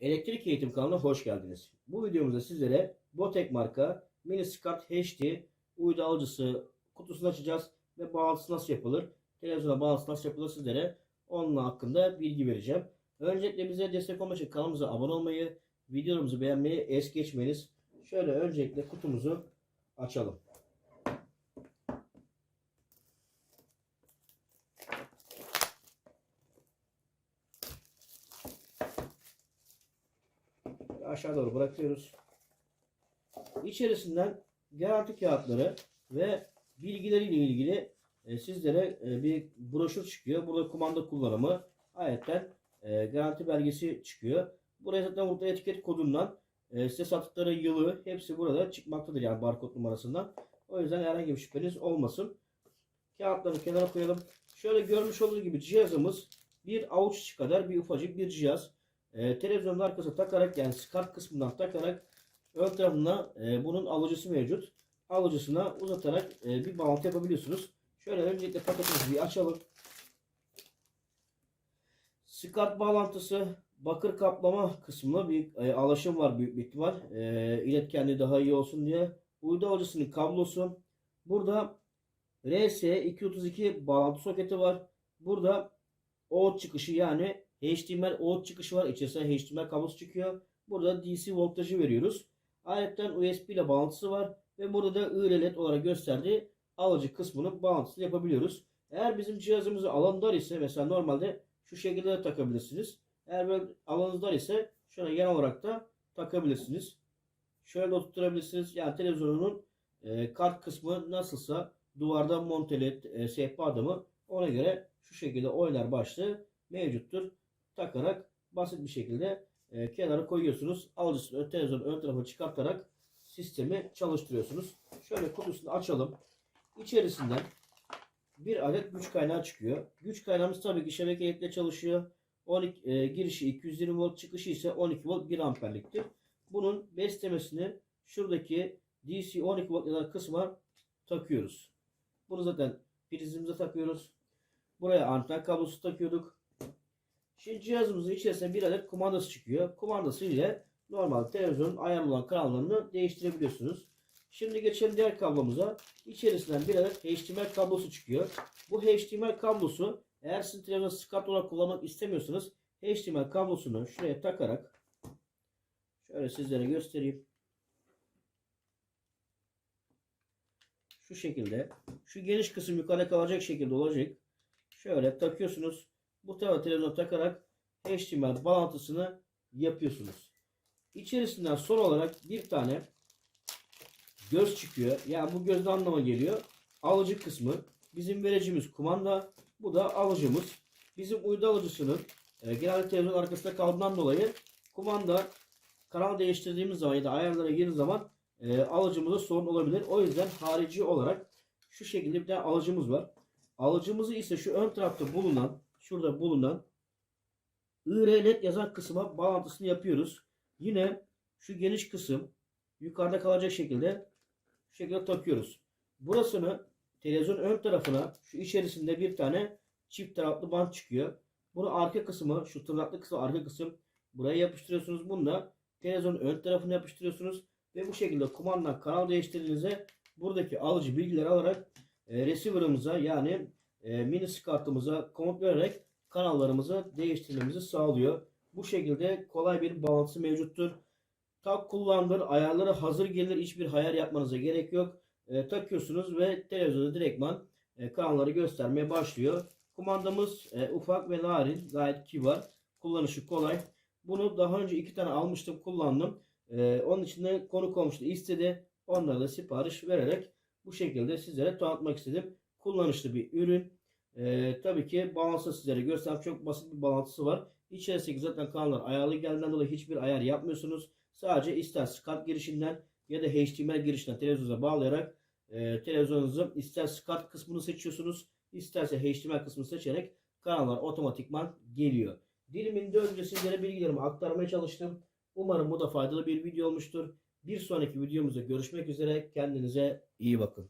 Elektrik Eğitim kanalına hoş geldiniz. Bu videomuzda sizlere Botek marka Mini SCART HD uydu alıcısı kutusunu açacağız ve bağlantısı nasıl yapılır, televizyona bağlantısı nasıl yapılır sizlere onun hakkında bilgi vereceğim. Öncelikle bize destek olmak için kanalımıza abone olmayı, videomuzu beğenmeyi es geçmeyiniz. Şöyle öncelikle kutumuzu açalım. Aşağı doğru bırakıyoruz. İçerisinden garanti kağıtları ve bilgileriyle ilgili e, sizlere e, bir broşür çıkıyor. Burada kumanda kullanımı, ayetten e, garanti belgesi çıkıyor. Buraya zaten burada etiket kodundan size sattıkları yılı hepsi burada çıkmaktadır yani barkod numarasından. O yüzden herhangi bir şüpheniz olmasın. Kağıtları kenara koyalım. Şöyle görmüş olduğunuz gibi cihazımız bir avuç kadar bir ufacık bir cihaz. E, televizyonun arkasına takarak yani SCART kısmından takarak ön tarafına e, bunun alıcısı mevcut. Alıcısına uzatarak e, bir bağlantı yapabiliyorsunuz. Şöyle öncelikle paketimizi bir açalım. SCART bağlantısı bakır kaplama kısmında bir e, alaşım var büyük bir ihtimal. E, iletkenliği daha iyi olsun diye. Uydu alıcısının kablosu. Burada RS232 bağlantı soketi var. Burada O çıkışı yani HDMI out çıkışı var. İçerisinde HDMI kablosu çıkıyor. Burada DC voltajı veriyoruz. Ayrıca USB ile bağlantısı var. Ve burada da IR olarak gösterdiği alıcı kısmının bağlantısını yapabiliyoruz. Eğer bizim cihazımızı alan dar ise mesela normalde şu şekilde de takabilirsiniz. Eğer böyle alanınız dar ise şöyle yan olarak da takabilirsiniz. Şöyle de oturtturabilirsiniz. Yani televizyonunun e, kart kısmı nasılsa duvarda monteli e, sehpa adamı ona göre şu şekilde oynar başlığı mevcuttur takarak basit bir şekilde e, kenara koyuyorsunuz. Alıcısını televizyonun ön tarafa çıkartarak sistemi çalıştırıyorsunuz. Şöyle kutusunu açalım. İçerisinden bir adet güç kaynağı çıkıyor. Güç kaynağımız tabii ki şebeke çalışıyor. 12, e, girişi 220 volt çıkışı ise 12 volt 1 amperliktir. Bunun beslemesini şuradaki DC 12 volt kadar kısma takıyoruz. Bunu zaten prizimize takıyoruz. Buraya anten kablosu takıyorduk. Şimdi cihazımızın içerisinde bir adet kumandası çıkıyor. Kumandası ile normal televizyonun ayarlı olan kanallarını değiştirebiliyorsunuz. Şimdi geçelim diğer kablomuza. İçerisinden bir adet HDMI kablosu çıkıyor. Bu HDMI kablosu eğer sizin televizyonu SCART olarak kullanmak istemiyorsanız HDMI kablosunu şuraya takarak şöyle sizlere göstereyim. Şu şekilde. Şu geniş kısım yukarıda kalacak şekilde olacak. Şöyle takıyorsunuz. Bu tarafa takarak HDMI bağlantısını yapıyorsunuz. İçerisinden son olarak bir tane göz çıkıyor. Yani bu göz ne anlama geliyor? Alıcı kısmı. Bizim vericimiz kumanda. Bu da alıcımız. Bizim uydu alıcısının e, genelde televizyon arkasında kaldığından dolayı kumanda kanal değiştirdiğimiz zaman ya da ayarlara girdiğimiz zaman e, alıcımıza sorun olabilir. O yüzden harici olarak şu şekilde bir tane alıcımız var. Alıcımızı ise şu ön tarafta bulunan şurada bulunan IR yazan kısma bağlantısını yapıyoruz. Yine şu geniş kısım yukarıda kalacak şekilde şu şekilde takıyoruz. Burasını televizyon ön tarafına şu içerisinde bir tane çift taraflı bant çıkıyor. Bunu arka kısmı şu tırnaklı kısmı arka kısım buraya yapıştırıyorsunuz. Bunu da televizyonun ön tarafına yapıştırıyorsunuz. Ve bu şekilde kumandadan kanal değiştirdiğinizde buradaki alıcı bilgileri alarak e, receiver'ımıza yani e, mini kartımıza komut vererek kanallarımızı değiştirmemizi sağlıyor. Bu şekilde kolay bir bağlantısı mevcuttur. Tak kullanılır, ayarları hazır gelir, hiçbir hayal yapmanıza gerek yok. E, takıyorsunuz ve televizyonda direktman e, kanalları göstermeye başlıyor. Kumandamız e, ufak ve narin, gayet kibar, kullanışı kolay. Bunu daha önce iki tane almıştım, kullandım. E, onun için de konu komşu istedi. Onlara da sipariş vererek bu şekilde sizlere tanıtmak istedim. Kullanışlı bir ürün. Ee, tabii ki bağlantısı sizlere göstereyim. Çok basit bir bağlantısı var. İçerisindeki zaten kanallar ayarlı geldiğinden dolayı hiçbir ayar yapmıyorsunuz. Sadece ister SCART girişinden ya da HDMI girişinden televizyonunuza bağlayarak e, televizyonunuzu ister SCART kısmını seçiyorsunuz. isterse HDMI kısmını seçerek kanallar otomatikman geliyor. Dilimin önce sizlere bilgilerimi aktarmaya çalıştım. Umarım bu da faydalı bir video olmuştur. Bir sonraki videomuzda görüşmek üzere. Kendinize iyi bakın.